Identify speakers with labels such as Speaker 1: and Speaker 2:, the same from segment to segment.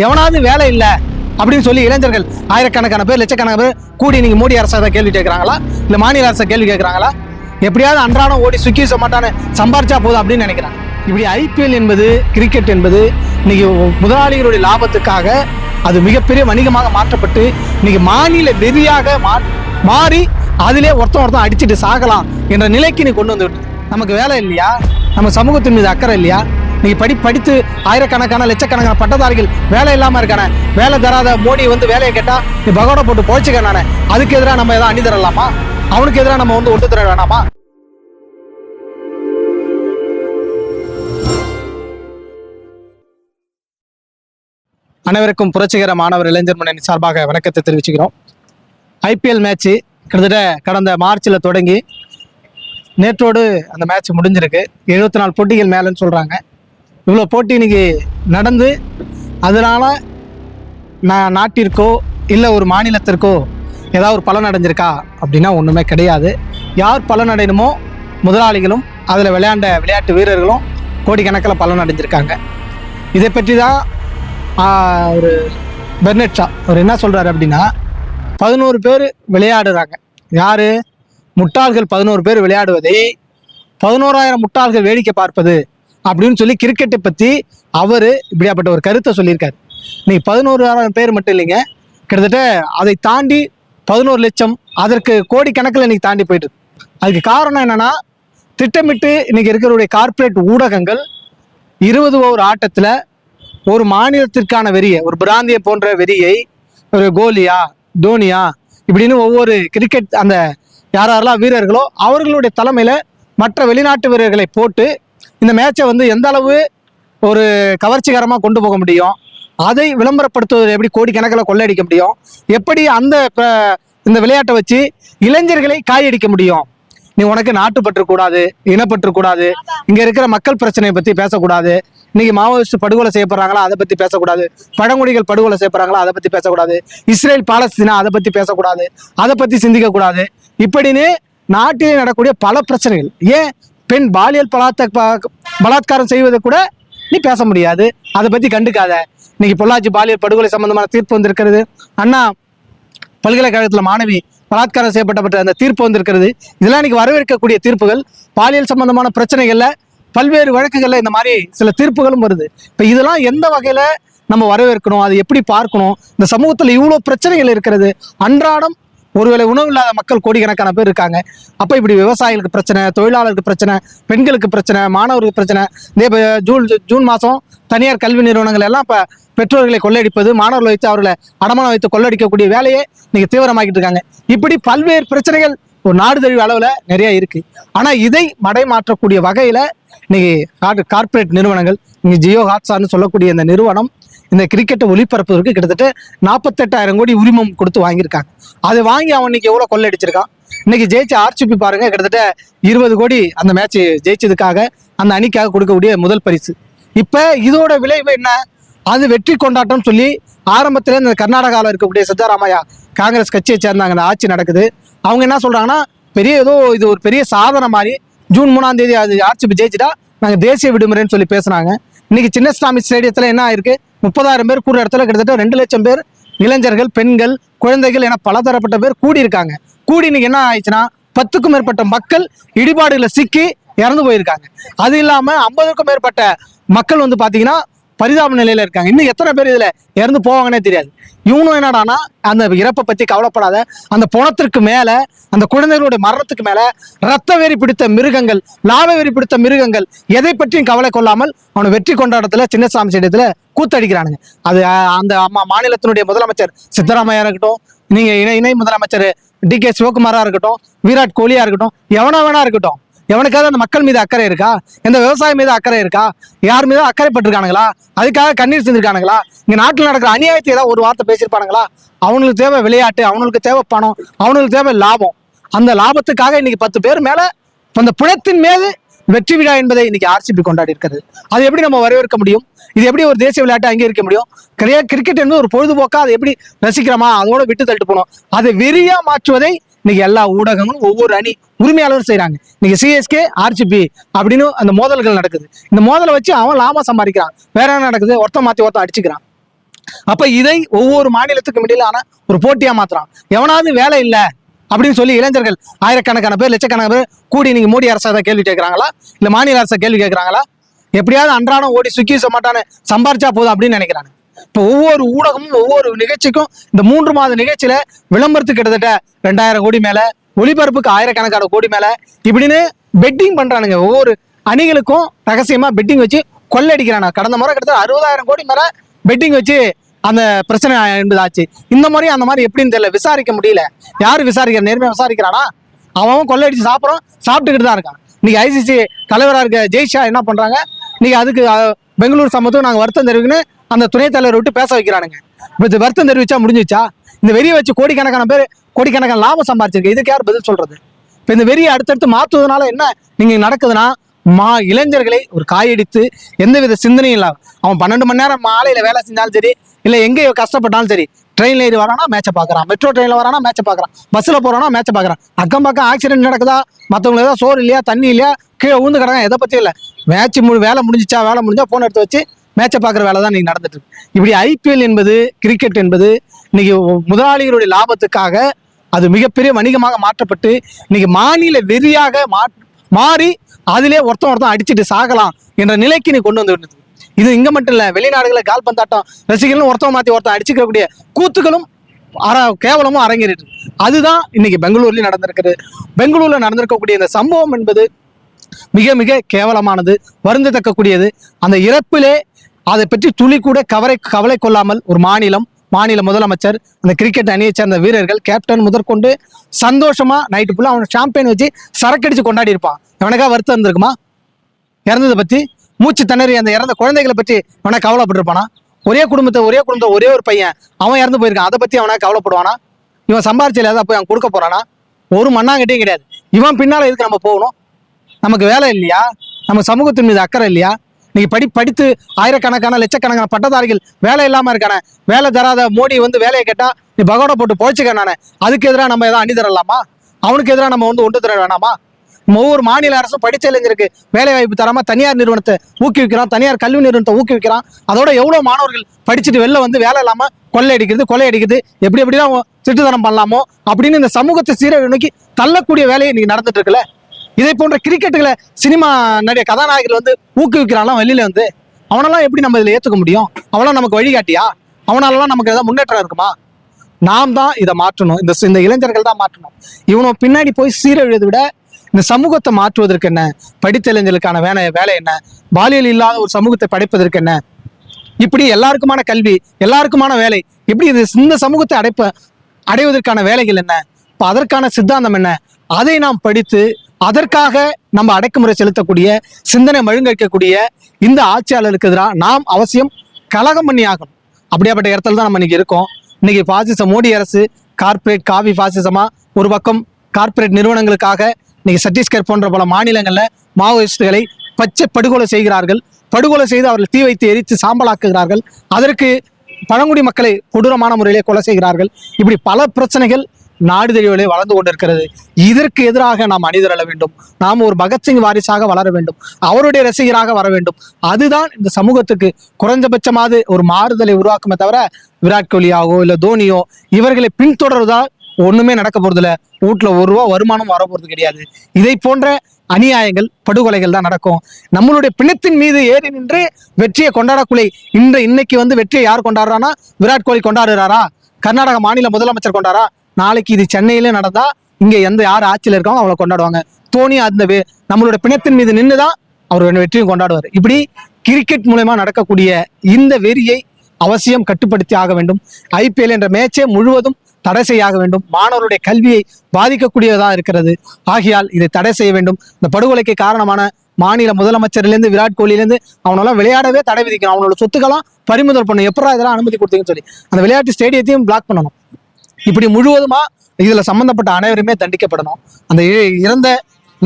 Speaker 1: எவனாவது வேலை இல்லை அப்படின்னு சொல்லி இளைஞர்கள் ஆயிரக்கணக்கான பேர் லட்சக்கணக்கான பேர் கூடி நீங்க மோடி அரசை கேள்வி கேட்குறாங்களா? இல்ல மாநில அரசை கேள்வி கேட்குறாங்களா? எப்படியாவது அன்றாடம் ஓடி சுக்கி சொமாட்டான்னு சம்பாரிச்சா போதும் அப்படின்னு நினைக்கிறாங்க. இப்படி ஐபிஎல் என்பது கிரிக்கெட் என்பது இன்னைக்கு முதலாளிகளுடைய லாபத்துக்காக அது மிகப்பெரிய வணிகமாக மாற்றப்பட்டு இன்னைக்கு மாநில வெறியாக மா- மாறி அதிலே ஒருத்தன் ஒருத்தன் அடிச்சுட்டு சாகலாம் என்ற நிலைக்கு நீ கொண்டு வந்து விட்டு நமக்கு வேலை இல்லையா? நம்ம சமூகத்தின் மீது அக்கறை இல்லையா? நீ படி படித்து ஆயிரக்கணக்கான லட்சக்கணக்கான பட்டதாரிகள் வேலை இல்லாமல் இருக்கானே. வேலை தராத மோடி வந்து வேலையை கேட்டால் நீ பகோட போட்டு பொழைச்சிக்கானே அதுக்கு எதிராக நம்ம எதாவது அணி தரலாமா? அவனுக்கு எதிராக நம்ம வந்து ஒட்டு தர வேணாமா? அனைவருக்கும் புரட்சிகர மாணவர் இளைஞர் முன்னணி சார்பாக வணக்கத்தை தெரிவிச்சுக்கிறோம். ஐபிஎல் மேட்ச்சு கிட்டத்தட்ட கடந்த மார்ச்சில் தொடங்கி நேற்றோடு அந்த மேட்ச் முடிஞ்சிருக்கு. எழுபத்தி நாலு போட்டிகள் மேலேன்னு சொல்கிறாங்க இவ்வளோ போட்டி இன்னைக்கு நடந்து அதனால நான் நாட்டிற்கோ இல்லை ஒரு மாநிலத்திற்கோ ஏதாவது ஒரு பலன் அடைஞ்சிருக்கா அப்படின்னா ஒன்றுமே கிடையாது. யார் பலன் அடையணுமோ முதலாளிகளும் அதில் விளையாண்ட விளையாட்டு வீரர்களும் கோடிக்கணக்கில் பலன் அடைஞ்சிருக்காங்க. இதை பற்றி தான் ஒரு பெர்னெட்ஷா அவர் என்ன சொல்கிறாரு அப்படின்னா பதினோரு பேர் விளையாடுறாங்க. யார்? முட்டாள்கள் பதினோரு பேர் விளையாடுவதை பதினோராயிரம் முட்டாள்கள் வேடிக்கை பார்ப்பது அப்படின்னு சொல்லி கிரிக்கெட்டை பற்றி அவர் இப்படியாப்பட்ட ஒரு கருத்தை சொல்லியிருக்காரு. நீ பதினோராயிரம் பேர் மட்டும் இல்லைங்க. கிட்டத்தட்ட அதை தாண்டி பதினோரு லட்சம் அதற்கு கோடிக்கணக்கில் இன்னைக்கு தாண்டி போயிட்டு அதுக்கு காரணம் என்னன்னா திட்டமிட்டு இன்னைக்கு இருக்கிற கார்ப்பரேட் ஊடகங்கள் இருபது ஓவர் ஆட்டத்தில் ஒரு மாநிலத்திற்கான வெறியை ஒரு பிராந்திய போன்ற வெறியை ஒரு கோலியா தோனியா இப்படின்னு ஒவ்வொரு கிரிக்கெட் அந்த யார் யாரெல்லாம் வீரர்களோ அவர்களுடைய தலைமையில் மற்ற வெளிநாட்டு வீரர்களை போட்டு இந்த மேட்சை வந்து எந்த அளவு ஒரு கவர்ச்சிகரமாக கொண்டு போக முடியும்? அதை விளம்பரப்படுத்துவது எப்படி கோடிக்கணக்கில் கொள்ளையடிக்க முடியும்? எப்படி அந்த இந்த விளையாட்டை வச்சு இளைஞர்களை காயடிக்க முடியும்? நீ உனக்கு நாட்டுப்பற்று கூடாது இனப்பற்று கூடாது இங்கே இருக்கிற மக்கள் பிரச்சனையை பற்றி பேசக்கூடாது. இன்னைக்கு மாவோயிஸ்ட் படுகொலை செய்யப்படுறாங்களா அதை பற்றி பேசக்கூடாது. பழங்குடிகள் படுகொலை செய்யப்படுறாங்களா அதை பற்றி பேசக்கூடாது. இஸ்ரேல் பாலஸ்தீனா அதை பற்றி பேசக்கூடாது. அதை பற்றி சிந்திக்கக்கூடாது. இப்படின்னு நாட்டிலே நடக்கக்கூடிய பல பிரச்சனைகள். ஏன்? பெண் பாலியல் பலாத்த பலாத்காரம் செய்வதை கூட நீ பேச முடியாது. அதை பத்தி கண்டுக்காத. இன்னைக்கு பொள்ளாச்சி பாலியல் படுகொலை சம்பந்தமான தீர்ப்பு வந்திருக்கிறது. அண்ணா பல்கலைக்கழகத்தில் மாணவி பலாத்காரம் செய்யப்பட்டப்பட்ட அந்த தீர்ப்பு வந்திருக்கிறது. இதெல்லாம் இன்னைக்கு வரவேற்கக்கூடிய தீர்ப்புகள். பாலியல் சம்பந்தமான பிரச்சனைகளில் பல்வேறு வழக்குகளில் இந்த மாதிரி சில தீர்ப்புகளும் வருது. இப்போ இதெல்லாம் எந்த வகையில் நம்ம வரவேற்கணும்? அதை எப்படி பார்க்கணும்? இந்த சமூகத்தில் இவ்வளோ பிரச்சனைகள் இருக்கிறது. அன்றாடம் ஒருவேளை உணவு இல்லாத மக்கள் கோடிக்கணக்கான பேர் இருக்காங்க. அப்போ இப்படி விவசாயிகளுக்கு பிரச்சனை தொழிலாளருக்கு பிரச்சனை பெண்களுக்கு பிரச்சனை மாணவருக்கு பிரச்சனை இதே ஜூன் ஜூன் மாதம் தனியார் கல்வி நிறுவனங்கள் எல்லாம் இப்போ பெற்றோர்களை கொள்ளையடிப்பது மாணவர்களை வைத்து அவர்களை அடமானம் வைத்து கொள்ளடிக்கக்கூடிய வேலையை நீங்கள் தீவிரமாக்கிட்டு இருக்காங்க. இப்படி பல்வேறு பிரச்சனைகள் ஒரு நாடு தழுவிய அளவில் நிறைய இருக்கு. ஆனால் இதை மடைமாற்றக்கூடிய வகையில் இன்னைக்கு கார் கார்ப்பரேட் நிறுவனங்கள் இங்கே ஜியோ ஹாட்ஸ்டார்னு சொல்லக்கூடிய இந்த நிறுவனம் இந்த கிரிக்கெட்டை ஒளிபரப்புவதற்கு கிட்டத்தட்ட நாற்பத்தெட்டாயிரம் கோடி உரிமம் கொடுத்து வாங்கியிருக்காங்க. அதை வாங்கி அவன் இன்னைக்கு எவ்வளோ கொள்ளடிச்சிருக்கான் இன்னைக்கு ஜெயிச்ச ஆர்சிபி பாருங்க கிட்டத்தட்ட இருபது கோடி அந்த மேட்ச் ஜெயிச்சதுக்காக அந்த அணிக்காக கொடுக்கக்கூடிய முதல் பரிசு. இப்போ இதோட விளைவு என்ன? அது வெற்றி கொண்டாட்டம் சொல்லி ஆரம்பத்தில் இந்த கர்நாடகாவில் இருக்கக்கூடிய சித்தராமையா காங்கிரஸ் கட்சியை சேர்ந்தாங்க. அந்த ஆட்சி நடக்குது. அவங்க என்ன சொல்கிறாங்கன்னா பெரிய ஏதோ இது ஒரு பெரிய சாதனை மாதிரி ஜூன் மூணாம் தேதி அது ஆர்சிபி ஜெயிச்சுட்டா நாங்கள் தேசிய விடுமுறைன்னு சொல்லி பேசுனாங்க. இன்னைக்கு சின்னஸ்வாமி ஸ்டேடியத்தில் என்ன ஆயிருக்கு? முப்பதாயிரம் பேர் கூடுற இடத்துல கிட்டத்தட்ட ரெண்டு லட்சம் பேர் இளைஞர்கள் பெண்கள் குழந்தைகள் என பலதரப்பட்ட பேர் கூடி இருக்காங்க கூடி இன்னைக்கு என்ன ஆயிடுச்சுன்னா பத்துக்கும் மேற்பட்ட மக்கள் இடிபாடுகளை சிக்கி இறந்து போயிருக்காங்க. அது இல்லாமல் ஐம்பதுக்கும் மேற்பட்ட மக்கள் வந்து பார்த்தீங்கன்னா பரிதாப நிலையில இருக்காங்க. இன்னும் எத்தனை பேர் இதுல இறந்து போவாங்கன்னே தெரியாது. இவனும் என்னடானா அந்த இறப்பை பத்தி கவலைப்படாத. அந்த பணத்திற்கு மேல அந்த குழந்தைகளுடைய மரணத்துக்கு மேல ரத்த வெறி பிடித்த மிருகங்கள் லாப வெறி பிடித்த மிருகங்கள் எதை பற்றியும் கவலை கொள்ளாமல் அவனை வெற்றி கொண்டாடத்துல சின்னசாமி ஸ்டேடியத்துல கூத்தடிக்கிறானுங்க. அது அந்த அம்மா மாநிலத்தினுடைய முதலமைச்சர் சித்தராமையா இருக்கட்டும் நீங்க இணை இணை முதலமைச்சர் டி கே சிவகுமாரா இருக்கட்டும் விராட் கோலியா இருக்கட்டும் எவனா வேணா இருக்கட்டும் எவனுக்காவது அந்த மக்கள் மீது அக்கறை இருக்கா? எந்த விவசாயம் மீது அக்கறை இருக்கா? யார் மீது அக்கறைப்பட்டிருக்கானுங்களா? அதுக்காக கண்ணீர் செஞ்சிருக்கானுங்களா இங்க நாட்டில் நடக்கிற அநியாயத்தை ஏதாவது ஒரு வார்த்தை பேசியிருப்பானுங்களா? அவனுக்கு தேவை விளையாட்டு அவனுக்கு தேவை பணம் அவனுக்கு தேவை லாபம். அந்த லாபத்துக்காக இன்னைக்கு பத்து பேர் மேல அந்த புலத்தின் மீது வெற்றி விழா என்பதை இன்னைக்கு ஆர்சிபி கொண்டாடி இருக்கிறது. அது எப்படி நம்ம வரவேற்க முடியும்? இது எப்படி ஒரு தேசிய விளையாட்டை அங்கீகரிக்க முடியும்? கிரியா கிரிக்கெட் என்பது ஒரு பொழுதுபோக்கா? அதை எப்படி ரசிக்கிறோமா? அதோட விட்டு தள்ளிட்டு போனோம். அதை வெறியா மாற்றுவதை இன்னைக்கு எல்லா ஊடகங்களும் ஒவ்வொரு அணி உரிமையாளரும் செய்யறாங்க இன்னைக்கு சிஎஸ்கே ஆர்சிபி அப்படின்னு அந்த மோதல்கள் நடக்குது. இந்த மோதலை வச்சு அவன் லாபம் சம்பாதிக்கிறான். வேற என்ன நடக்குது? ஒருத்தன் மாத்தி ஒருத்தன் அடிச்சுக்கிறான். அப்ப இதை ஒவ்வொரு மாநிலத்துக்கும் இடையிலான ஒரு போட்டியா மாத்துறான். எவனாவது வேலை இல்லை அப்படின்னு சொல்லி இளைஞர்கள் ஆயிரக்கணக்கான பேர் லட்சக்கணக்கான பேர் கூடி நீங்க மோடி அரசை தான் கேள்வி கேட்கறாங்களா? இல்ல மாநில அரசை கேள்வி கேட்கறாங்களா? எப்படியாவது அன்றாடம் ஓடி சுக்கி சொமாட்டான்னு சம்பாரிச்சா போதும் அப்படின்னு நினைக்கிறாங்க. இப்போ ஒவ்வொரு ஊடகமும் ஒவ்வொரு நிகழ்ச்சிக்கும் இந்த மூன்று மாத நிகழ்ச்சியில விளம்பரத்துக்கு கிட்டத்தட்ட ரெண்டாயிரம் கோடி மேல ஒளிபரப்புக்கு ஆயிரக்கணக்கான கோடி மேல இப்படின்னு பெட்டிங் பண்றானுங்க. ஒவ்வொரு அணிகளுக்கும் ரகசியமா பெட்டிங் வச்சு கொள்ளடிக்கிறானா? கடந்த முறை கிட்டத்தட்ட அறுபதாயிரம் கோடி மேல பெட்டிங் வச்சு அந்த பிரச்சனை என்பதாச்சு. இந்த மாதிரி அந்த மாதிரி எப்படின்னு தெரியல. விசாரிக்க முடியல. யாரு விசாரிக்கிற? நேர்மையா விசாரிக்கிறானா? அவன் அவன் கொள்ளையடிச்சு சாப்பிட்றோம் சாப்பிட்டுக்கிட்டு தான் இருக்கான். இன்னைக்கு ஐசிசி தலைவராக இருக்க ஜெய்ஷா என்ன பண்றாங்க? இன்னைக்கு அதுக்கு பெங்களூர் சம்பவத்துக்கு நாங்கள் வருத்தம் தெரிவிக்கணும். அந்த துணைத் தலைவர் விட்டு பேச வைக்கிறானுங்க. இப்போ இது வருத்தம் தெரிவிச்சா முடிஞ்சுச்சா? இந்த வெறியை வச்சு கோடிக்கணக்கான பேர் கோடிக்கணக்கான லாபம் சம்பாரிச்சிருக்கு இதுக்கு யார் பதில் சொல்றது? இப்போ இந்த வெறியை அடுத்தடுத்து மாற்றுவதனால என்ன? நீங்க நடக்குதுன்னா மா இளைஞர்களை ஒரு காயடித்து எந்தவித சிந்தனையும் இல்லாம அவன் பன்னெண்டு மணி நேரம் மாலையில் வேலை செஞ்சாலும் சரி இல்லை எங்கேயோ கஷ்டப்பட்டாலும் சரி ட்ரெயினில் ஏறி வரானா மேட்சை பார்க்கறான் மெட்ரோ ட்ரெயினில் வரானா மேட்சை பார்க்குறான் பஸ்ஸில் போகிறானா மேட்சை பார்க்குறான் அக்கம் பக்கம் ஆக்சிடென்ட் நடக்குதா? மற்றவங்களுக்கு ஏதாவது சோறு இல்லையா தண்ணி இல்லையா? கீழே விழுந்து கிடங்க எதை பற்றியும் இல்லை. மேட்ச் மு வேலை முடிஞ்சிச்சா வேலை முடிஞ்சா ஃபோன் எடுத்து வச்சு மேட்சை பார்க்குற வேலை தான் இன்றைக்கி நடந்துட்டு இருக்கு. இப்படி ஐபிஎல் என்பது கிரிக்கெட் என்பது இன்னைக்கு முதலாளிகளுடைய லாபத்துக்காக அது மிகப்பெரிய வணிகமாக மாற்றப்பட்டு இன்னைக்கு மாநில வெறியாக மா மாறி அதிலே ஒருத்தன் ஒருத்தன் அடிச்சுட்டு சாகலாம் என்ற நிலைக்கு நீ கொண்டு வந்து இது இங்க மட்டும் இல்லை வெளிநாடுகளில் கால்பந்தாட்டம் ரசிகர்களும் ஒருத்தன் மாற்றி ஒருத்தன் அடிச்சுக்கக்கூடிய கூத்துக்களும் அற கேவலமும் அரங்கேறிட்டு அதுதான் இன்னைக்கு பெங்களூர்லயும் நடந்திருக்குது. பெங்களூர்ல நடந்திருக்கக்கூடிய இந்த சம்பவம் என்பது மிக மிக கேவலமானது வருந்தத்தக்கக்கூடியது. அந்த இறப்பிலே அதை பற்றி துளி கூட கவலை கவலை கொள்ளாமல் ஒரு மாநிலம் மாநில முதலமைச்சர் அந்த கிரிக்கெட் அணியை சேர்ந்த வீரர்கள் கேப்டன் முதற்கொண்டு சந்தோஷமா நைட்டு ஃபுல்லாக அவன் சாம்பியன் வச்சு சரக்கடிச்சு கொண்டாடி இருப்பான். எவனுக்கா வருத்தம் இருந்திருக்குமா? இறந்ததை பற்றி மூச்சு திணறி அந்த இறந்த குழந்தைகளை பற்றி அவனை கவலைப்பட்டிருப்பானா? ஒரே குடும்பத்தை ஒரே குடும்பத்தை ஒரே ஒரு பையன் அவன் இறந்து போயிருக்கான் அதை பற்றி அவனா கவலைப்படுவானா? இவன் சம்பாரிச்சல ஏதாவது போய் அவன் கொடுக்க போறானா? ஒரு மண்ணாங்கட்டியும் கிடையாது. இவன் பின்னால் எதுக்கு நம்ம போகணும்? நமக்கு வேலை இல்லையா? நம்ம சமூகத்தின் மீது அக்கறை இல்லையா? நீங்க படி படித்து ஆயிரக்கணக்கான லட்சக்கணக்கான பட்டதாரிகள் வேலை இல்லாம இருக்கானே. வேலை தராத மோடி வந்து வேலையை கேட்டா நீ பகோடா போட்டு பொழைச்சுக்க அதுக்கு எதிராக நம்ம எதாவது அணி தரலாமா? அவனுக்கு எதிராக நம்ம வந்து ஒன்று தர வேணாமா? ஒவ்வொரு மாநில அரசும் படிச்ச இளைஞருக்கு வேலை வாய்ப்பு தராம தனியார் நிறுவனத்தை ஊக்குவிக்கிறான் தனியார் கல்வி நிறுவனத்தை ஊக்குவிக்கிறான். அதோட எவ்வளவு மாணவர்கள் படிச்சுட்டு வெளில வந்து வேலை இல்லாம கொள்ளை அடிக்கிறது கொள்ளை அடிக்கிறது எப்படி எப்படிலாம் திட்டுத்தனம் பண்ணலாமோ அப்படின்னு இந்த சமூகத்தை சீரழிவு நோக்கி தள்ளக்கூடிய வேலையை இன்னைக்கு நடந்துட்டு இருக்குல்ல? இதே போன்ற கிரிக்கெட்டுகளை சினிமா நடிகை கதாநாயகர்கள் வந்து ஊக்குவிக்கிறான்லாம் வெளியில வந்து அவனெல்லாம் எப்படி நம்ம இதில் ஏற்றுக்க முடியும்? அவனாம் நமக்கு வழிகாட்டியா? அவனாலலாம் நமக்கு ஏதாவது முன்னேற்றம் இருக்குமா? நாம் தான் இதை மாற்றணும். இந்த இந்த இளைஞர்கள் தான் மாற்றணும். இவனை பின்னாடி போய் சீரழிவதை விட இந்த சமூகத்தை மாற்றுவதற்கு என்ன? படித்த இளைஞர்களுக்கான வேலை வேலை என்ன? பாலியல் இல்லாத ஒரு சமூகத்தை படைப்பதற்கு என்ன? இப்படி எல்லாருக்குமான கல்வி எல்லாருக்குமான வேலை எப்படி இது இந்த சமூகத்தை அடைப்ப அடைவதற்கான வேலைகள் என்ன? இப்போ அதற்கான சித்தாந்தம் என்ன? அதை நாம் படித்து அதற்காக நம்ம அடக்குமுறை செலுத்தக்கூடிய சிந்தனை மழுங்கடிக்கக்கூடிய இந்த ஆட்சியாளருக்கு எதிராக நாம் அவசியம் கலகம் பண்ணி ஆகணும். அப்படியாப்பட்ட இடத்துல தான் நம்ம இன்னைக்கு இருக்கோம். இன்னைக்கு பாசிச மோடி அரசு கார்ப்பரேட் காவி பாசிசமா ஒரு பக்கம் கார்ப்பரேட் நிறுவனங்களுக்காக இன்னைக்கு சத்தீஸ்கர் போன்ற பல மாநிலங்களில் மாவோயிஸ்டுகளை பச்சை படுகொலை செய்கிறார்கள். படுகொலை செய்து அவர்கள் தீ வைத்து எரித்து சாம்பலாக்குகிறார்கள். அதற்கு பழங்குடி மக்களை கொடூரமான முறையிலே கொலை செய்கிறார்கள். இப்படி பல பிரச்சனைகள் நாடு தெளிவிலே வளர்ந்து கொண்டிருக்கிறது. இதற்கு எதிராக நாம் அணிதிரள வேண்டும். நாம் ஒரு பகத்சிங் வாரிசாக வளர வேண்டும். அவருடைய ரசிகராக வர வேண்டும். அதுதான் இந்த சமூகத்துக்கு குறைஞ்சபட்சமாவது ஒரு மாறுதலை உருவாக்குமே தவிர விராட் கோலியாவோ இல்லை தோனியோ இவர்களை பின்தொடர்வதால் ஒண்ணுமே நடக்க போறதில்ல. வீட்டில் ஒரு ரூபா வருமானம் வர போறது கிடையாது. இதை போன்ற அநியாயங்கள் படுகொலைகள் தான் நடக்கும். நம்மளுடைய பிணத்தின் மீது ஏறி நின்று வெற்றியை கொண்டாடக்குள்ளே இன்று இன்னைக்கு வந்து வெற்றியை யார் கொண்டாடுறானா விராட் கோலி கொண்டாடுறாரா? கர்நாடக மாநில முதலமைச்சர் கொண்டாரா? நாளைக்கு இது சென்னையில நடந்தா இங்க எந்த யார் ஆட்சியில் இருக்காங்க அவங்கள கொண்டாடுவாங்க. தோனி அந்த வே- நம்மளோட பிணத்தின் மீது நின்றுதான் அவர் வெற்றியும் கொண்டாடுவார். இப்படி கிரிக்கெட் மூலயமா நடக்கக்கூடிய இந்த வெறியை அவசியம் கட்டுப்படுத்தி ஆக வேண்டும். ஐபிஎல் என்ற மேட்சே முழுவதும் தடை செய்யாக வேண்டும். மாணவருடைய கல்வியை பாதிக்கக்கூடியதாக இருக்கிறது. ஆகையால் இதை தடை செய்ய வேண்டும். இந்த படுகொலைக்கு காரணமான மாநில முதலமைச்சர்லேருந்து விராட் கோலிலேருந்து அவனெல்லாம் விளையாடவே தடை விதிக்கணும். அவனோட சொத்துக்கெல்லாம் பறிமுதல் பண்ணணும். எப்படா இதெல்லாம் அனுமதி கொடுத்தீங்கன்னு சொல்லி. அந்த விளையாட்டு ஸ்டேடியத்தையும் பிளாக் பண்ணணும். இப்படி முழுவதுமா இதுல சம்பந்தப்பட்ட அனைவருமே தண்டிக்கப்படணும். அந்த இறந்த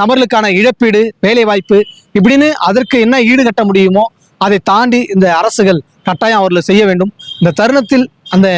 Speaker 1: நபர்களுக்கான இழப்பீடு வேலை வாய்ப்பு இப்படின்னு அதற்கு என்ன ஈடுகட்ட முடியுமோ அதை தாண்டி இந்த அரசுகள் கட்டாயம் அவர்கள் செய்ய வேண்டும். இந்த தருணத்தில் அந்த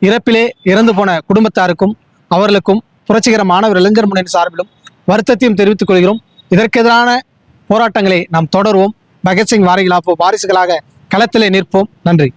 Speaker 1: இறப்பிலே இறந்து போன குடும்பத்தாருக்கும் அவர்களுக்கும் புரட்சிகரமான ஒரு இளைஞர் முன்னணி சார்பிலும் வருத்தத்தையும் தெரிவித்துக் கொள்கிறோம். இதற்கு எதிரான போராட்டங்களை நாம் தொடர்வோம். பகத்சிங் வாரிகளாப்போ வாரிசுகளாக களத்திலே நிற்போம். நன்றி.